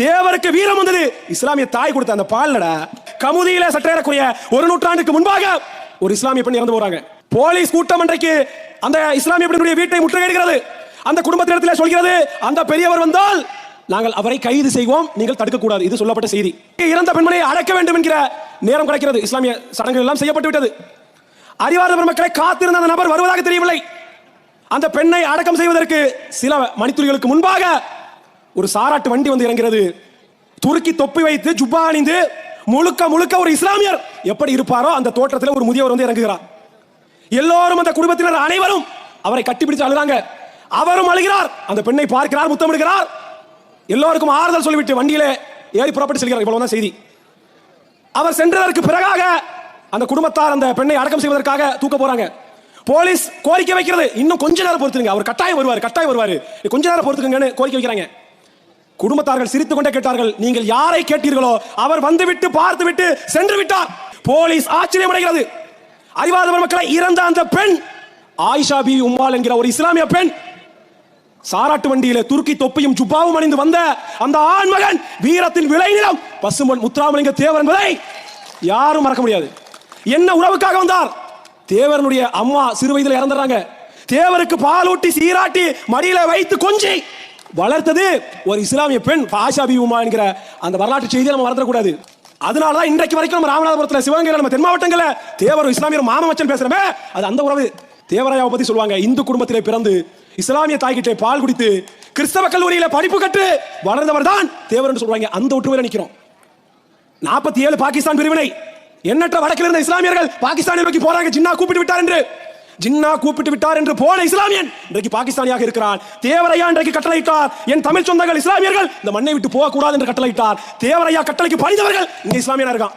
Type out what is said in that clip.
தேவருக்கு வீரம் வந்தது. இஸ்லாமிய தாய் கொடுத்த அந்த பால்னடா கமுதியில சற்றேறக்குரிய ஒரு நூற்றாண்டுக்கு முன்பாக ஒரு இஸ்லாமிய பெண் இறந்து போறாங்க. போலீஸ் கூட்டம் அன்றைக்கு அந்த இஸ்லாமிய பெண்ணுடைய வீட்டை முற்றுகையிடுகிறது. அந்த குடும்பத்தினத்தில் சொல்கிறது அந்த பெரியவர் வந்தால் நாங்கள் அவரை கைது செய்வோம் நீங்கள் தடுக்கக்கூடாது. இது சொல்லப்பட்ட செய்தி. இறந்த பெண்மணியை அடக்க வேண்டும் என்கிற நேரம் கிடைக்கிறது. இஸ்லாமிய சடங்குகள் எல்லாம் செய்யப்பட்டு விட்டது. அறிவார்ந்த பெருமக்களை காத்திருந்த அந்த நபர் வருவதாக தெரியவில்லை. அந்த பெண்ணை அடக்கம் செய்வதற்கு சில மணித்துளிகளுக்கு முன்பாக ஒரு சாராட்டு வண்டி வந்து இறங்கிறது. துருக்கி தொப்பி வைத்து ஜுப்பா அணிந்து முழுக்க முழுக்க ஒரு இஸ்லாமியர் எப்படி இருப்பாரோ அந்த தோற்றத்தில் ஒரு முதியவர் வந்து இறங்குகிறார். எல்லோரும் அந்த குடும்பத்தினர் அனைவரும் அவரை கட்டிப்பிடிச்சு அழுதாங்க. அவரும் அழுகிறார். அந்த பெண்ணை பார்க்கிறார் முத்தமிடுகிறார். எல்லோருக்கும் ஆறுதல் சொல்லிவிட்டு வண்டியிலே ஏறி புறப்பட்டு செல்கிறார். இவ்வளவுதான் செய்தி. அவர் சென்றதற்கு பிறகாக அந்த குடும்பத்தார் அந்த பெண்ணை அடக்கம் செய்வதற்காக தூக்க போறாங்க. போலீஸ் கோரிக்கை வைக்கிறது. இன்னும் கொஞ்ச நேரம் பொறுத்துங்க அவர் கட்டாயம் வருவார் கட்டாயம் வருவார். கொஞ்ச நேரம் பொறுத்துக்கங்கன்னு கோரிக்கை வைக்கிறாங்க. குடும்பத்தார்கள் சிரித்துக் கொண்டே கேட்டார்கள் நீங்கள் யாரை கேட்டீர்களோ அவர் வந்துவிட்டு பார்த்துவிட்டு சென்று விட்டார். போலீஸ் ஆச்சரியமடைகிறது. அறிவாதவர் மக்களை இறந்த அந்த பெண் ஆயிஷா பி. உம்மால் என்கிற ஒரு இஸ்லாமிய பெண் சாராட்டு வண்டியில துருக்கி தொப்பியும் ஜுப்பாவும் அணிந்து வந்த அந்த ஆண்மகன் வீரத்தின் விளைநிலம் பசுமன் முத்துராமலிங்க தேவர் என்பதை யாரும் மறக்க முடியாது. என்ன உறவுக்காக வந்தார்? தேவரனுடைய அம்மா சிறு வயதில் இறந்துறாங்க தேவருக்கு பாலூட்டி சீராட்டி மடியில வைத்து கொஞ்சி வளர்த்தது ஒரு இஸ்லாமிய பெண் ஆஷா பி உமா என்கிற அந்த வரலாற்று செய்தியை நம்ம மறந்துடக்கூடாது. அதனால தான் இன்றைக்கு வரைக்கும் நம்ம ராமநாதபுரத்தில் சிவகங்கையில் நம்ம தென் மாவட்டங்களில் தேவர் இஸ்லாமியர் மாமச்சன் பேசுறமே அது அந்த உறவு. தேவராயாவை பத்தி சொல்லுவாங்க. இந்து குடும்பத்திலே பிறந்து இஸ்லாமிய தாய்கிட்டே பால் குடித்து கிறிஸ்தவ கல்லூரியில படிப்பு கற்று வளர்ந்தவர் தான் தேவர் என்று சொல்றாங்க அந்த ஒற்றுமையில நிற்கிறோம் நாற்பத்தி ஏழு பாகிஸ்தான் பிரிவினை. எண்ணற்ற வடக்கில் இருந்த இஸ்லாமியர்கள் பாகிஸ்தானை நோக்கி போறாங்க ஜின்னா கூப்பிட்டு விட்டார் என்று. ஜின்னா கூப்பிட்டு விட்டார் என்று போன இஸ்லாமியன். இன்றைக்கு பாகிஸ்தானியாக இருக்கிறான். தேவரையா இன்றைக்கு கட்டளையிட்டார். என் தமிழ் சொந்தங்கள் இஸ்லாமியர்கள் இந்த மண்ணை விட்டு போகக்கூடாது என்று கட்டளையிட்டார். தேவரையா கட்டளைக்கு பணிந்தவர்கள் இங்கே இஸ்லாமியனா இருக்கான்.